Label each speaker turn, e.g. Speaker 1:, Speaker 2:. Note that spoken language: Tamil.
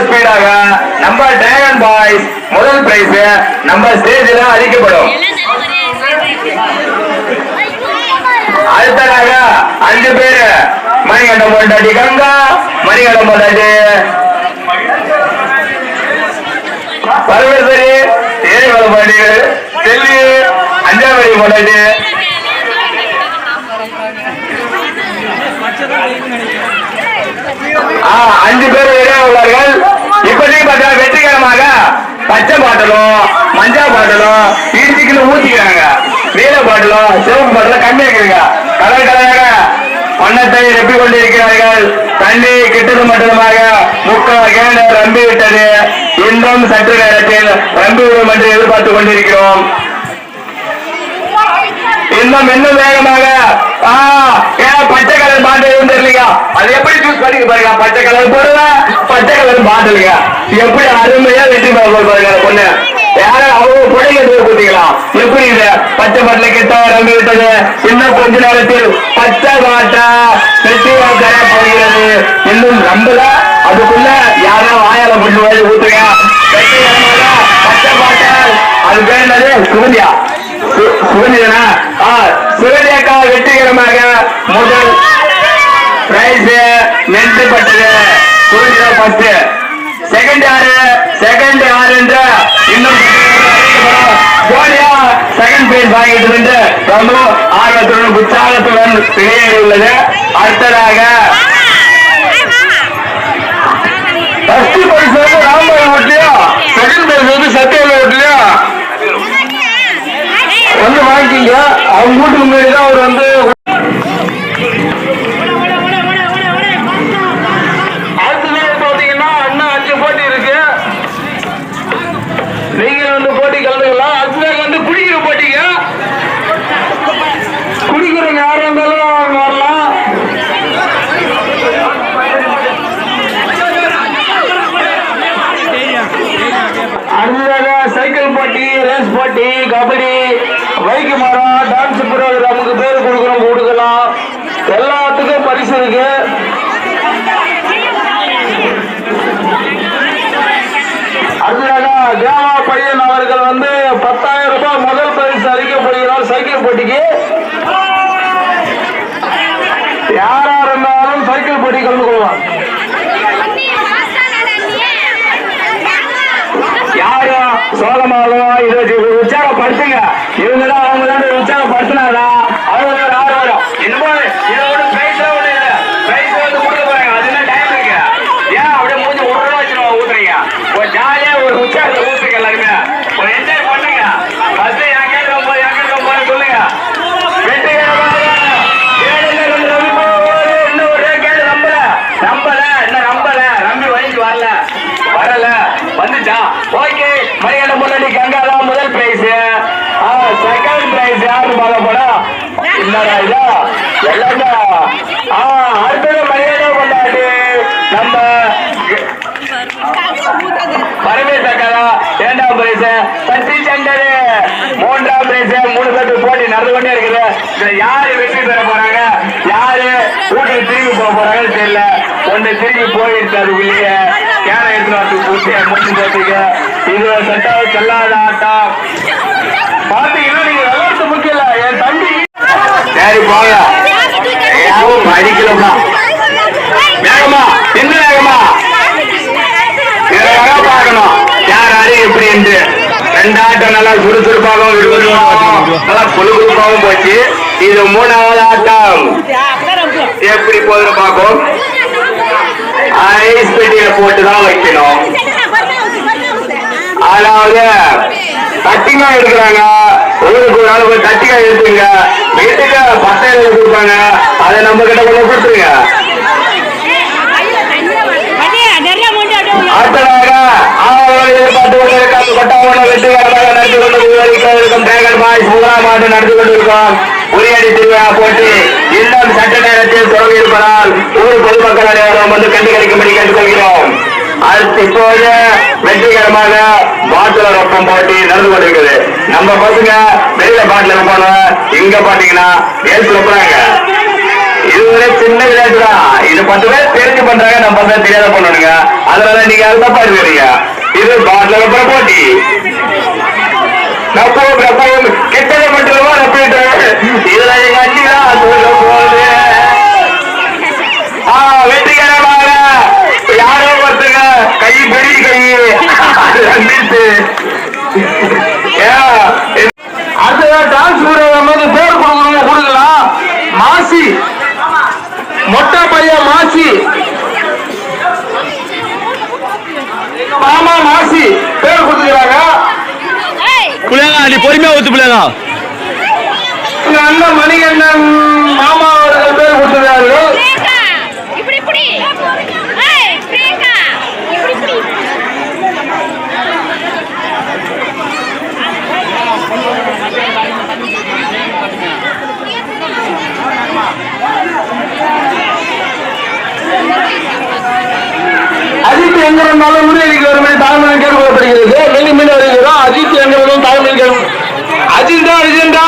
Speaker 1: ஸ்பீடாக நம்ம டிராகன் பாய்ஸ் முதல் பிரைஸ் நம்ம ஸ்டேஜில் அளிக்கப்படும். அடுத்ததாக அஞ்சு பேர். மணிகண்டம் பொண்டாட்டி கங்கா மணிகண்டம் பொண்டாட்டி பரமேஸ்வரி ஏழு பொண்டாட்டி செல்லி அஞ்சாவதி பொண்டாட்டி. ஆ, அஞ்சு பேர் இப்போதைக்கு பார்த்தா வெற்றிகரமாக பச்சை பாட்டலும் மஞ்சள் பாட்டலும் இடிச்சுக்கின்னு ஊத்திக்கிறாங்க. நீல பாட்டலும் சிவப்பு பாட்டலும் கம்மி இருக்குங்க கலர் கலராக வண்ணத்தை ரெப்பி கொண்டிருக்கிறார்கள். தண்ணி கிட்டது மட்டுமாக முக்கால் கேன ரம்பி விட்டது. இன்னும் சற்று நேரத்தில் ரம்பி விடும் என்று எதிர்பார்த்து கொண்டிருக்கிறோம். இன்னும் இன்னும் வேகமாக பச்சை கலர் பாட்டில் இல்லையா அது எப்படி சூஸ் பண்ணிக்க பாருங்க பச்சை கலர் போடுங்க. பச்சை கலர் பாட்டிலுங்க எப்படி அருமையா வெற்றி பெற பாருங்க பொண்ணு. யாரும் அவங்க பிள்ளைங்க கொடுத்தீங்களாம் எப்படி இது? பச்சை பாட்டில கெட்ட ரம்பி விட்டது. இன்னும் கொஞ்ச நேரத்தில் பச்சை பாட்டா வெற்றியாக போகிறது. இன்னும் நம்பல. அதுக்குள்ள யாரோ வாயால புண்ணு வாய் ஊத்துங்க பச்சை பாட்டா. அது பேர் என்னது? சுகந்தியா சுகந்தியா சூரியக்கா வெற்றிகரமாக முதல் பிரைஸ் வென்றப்பட்டது சுகந்தியா பத்து செகண்ட் ஆறு செகண்ட் ஆறு என்று இன்னும் ஜோடியா செகண்ட் பிரைஸ் வாங்கிட்டு இருந்து ரொம்ப ஆர்வத்துடன் உற்சாகத்துடன் வெளியேறி அடுத்ததாக ஃபர்ஸ்ட் பிரைஸ் வந்து ராமபுரம் ஓட்லையா செகண்ட் பிரைஸ் வந்து சத்தியவேல ஓட்லையா வந்து வாங்கிக்கிங்க. அவங்க வீட்டுக்கு முன்னாடி தான் அவர் வந்து அடுத்தது பாத்தீங்கன்னா இன்னும் அஞ்சு போட்டி இருக்கு. நீங்க வந்து போட்டி கலந்துக்கலாம். அடுத்தது வந்து குடிக்கிற போட்டி குடிக்கிறவங்க யாரா இருந்தாலும் அவங்க வரலாம் அடுத்ததாக சைக்கிள் போட்டி ரேஸ் போட்டி கபடி வைக்கு மரம் டான்ஸ் ப்ரோக்ராமுக்கு பேர் கொடுக்குறோம் கொடுக்கலாம் எல்லாத்துக்கும் பரிசு இருக்கு அடுத்ததாக தேவா பையன் அவர்கள் வந்து பத்தாயிரம் ரூபாய் முதல் பரிசு அளிக்கப்படுகிறார் சைக்கிள் போட்டிக்கு யாரா இருந்தாலும் சைக்கிள் போட்டி கலந்து கொள்வாங்க யாரு சோழமாலும் இதை உற்சாகப்படுத்துங்க. இவங்க தான் அவங்க தான் உற்சாகப்படுத்தினாரா அவங்க தான் யார் வரும் இன்னும் இதோட பிரைஸ் ஒண்ணு இல்ல பிரைஸ் வந்து கொடுக்க போறாங்க அது என்ன டைம் இருக்கு ஏன் அப்படியே மூஞ்சி ஒரு ரூபா வச்சு ஊத்துறீங்க ஒரு ஜாலியா ஒரு உற்சாகத்தை ஊத்துங்க எல்லாருமே ஒரு என்ஜாய் பண்ணுங்க ஃபர்ஸ்ட் என் கேட்க போது என் கேட்க போது சொல்லுங்க வெற்றிகரமாக ஏழுல ரெண்டு ரவி போகும்போது இன்னும் ஒரு கேடு நம்பல நம்பல இன்னும் நம்பல நம்பி வயசு வரல வரல வந்துச்சா? ஓகே மணிகண்ட முன்னாடி கங்காலா முதல் பிரைஸ் செகண்ட் பிரைஸ் யாரு பார்க்க போனா என்னடா இதா? எல்லாமே ஆ அடுத்தது மணிகண்ட கொண்டாடி நம்ம பரமேஸ்வரா இரண்டாம் பிரைஸ் சத்தி சண்டரு மூன்றாம் பிரைஸ் மூணு பேருக்கு போட்டி நடந்து கொண்டே இருக்குது. யாரு வெற்றி பெற போறாங்க? யாரு வீட்டுக்கு திரும்பி போக போறாங்கன்னு தெரியல. ஒண்ணு திரும்பி போயிருக்காரு அதுக்குள்ளேயே கேன எடுத்துட்டு வந்து முடிச்சு போட்டீங்க இது சட்டா செல்லாத ஆட்டம் பாத்தீங்கன்னா நீங்க விளையாட்டு முக்கியம் என் தம்பி சரி போங்க. படிக்கலமா வேகமா என்ன வேகமா. வேகமா பார்க்கணும். யார் யாரு எப்படி என்று. ரெண்டாட்டம் நல்லா சுறுசுறுப்பாகவும் விறுவிறுப்பாகவும் நல்லா குழுகுழுப்பாகவும் போச்சு. இது மூணாவது ஆட்டம். எப்படி போகுதுன்னு பார்க்கும் ஐஸ் பெட்டியில போட்டு தான் வைக்கணும். அதாவது தட்டிக்காய் எடுக்கிறாங்க. ஊருக்கு ஒரு நாள் போய் தட்டிக்காய் எடுத்துங்க. வீட்டுக்கு பட்டை எழுதி கொடுப்பாங்க. அதை நம்ம கிட்ட கொண்டு கொடுத்துருங்க. அடுத்ததாக எதிர்பார்த்து கொண்டிருக்கும் கொட்டாமண வெற்றிகரமாக நடத்தி கொண்டு விவரிக்க டிராகன் பாய்ஸ் மூன்றாம் ஆண்டு நடத்தி கொண்டிருக்கோம். உரியடி திருவிழா போட்டி இன்னும் சட்ட நேரத்தில் தொடங்கி இருப்பதால் ஊருக்கு பொதுமக்கள் அனைவரும் வந்து கண்டுகளிக்கும்படி கேட்டுக்கொள்கிறோம். இப்போது வெற்றிகரமாக பாட்டில் ரொப்பம் போட்டி நடந்து கொண்டிருக்குது. நம்ம பசங்க வெளியில பாட்டில் ரொப்பாங்க இங்க பாத்தீங்கன்னா ஏசு ரொப்புறாங்க இது ஒரு சின்ன விளையாட்டு தான். இது பத்து பேர் தெரிஞ்சு பண்றாங்க. நம்ம பசங்க தெரியாத பண்ணணுங்க அதனால நீங்க அது தப்பா இருக்கிறீங்க இது பாட்டில் வைக்கிற போட்டி. நப்பவும் நப்பவும் கெட்டதை மட்டும்
Speaker 2: டான்ஸ் மாதிரி பேர் கொடுக்கணும் கொடுக்கலாம். மாசி. மொட்டை பையன் மாசி. மாமா மாசி. பேர் கொடுத்துக்கிறாங்க.
Speaker 3: நீ பொறுமையா ஊத்து புள்ளைங்க
Speaker 2: எங்க அண்ணன் மணிகண்டன் மாமா அவர்கள் பேர் கொடுத்துக்கிறார்கள். அஜித் எங்க இருந்தாலும் முன்னேறிக்கு ஒரு தாய்மொழி தாழ்மையை கேட்கப்படுகிறது மீண்டும் மீண்டும் வருகிறோம் அஜித் எங்க இருந்தாலும் தாய்மொழி கேட்க அஜிந்தா அஜிந்தா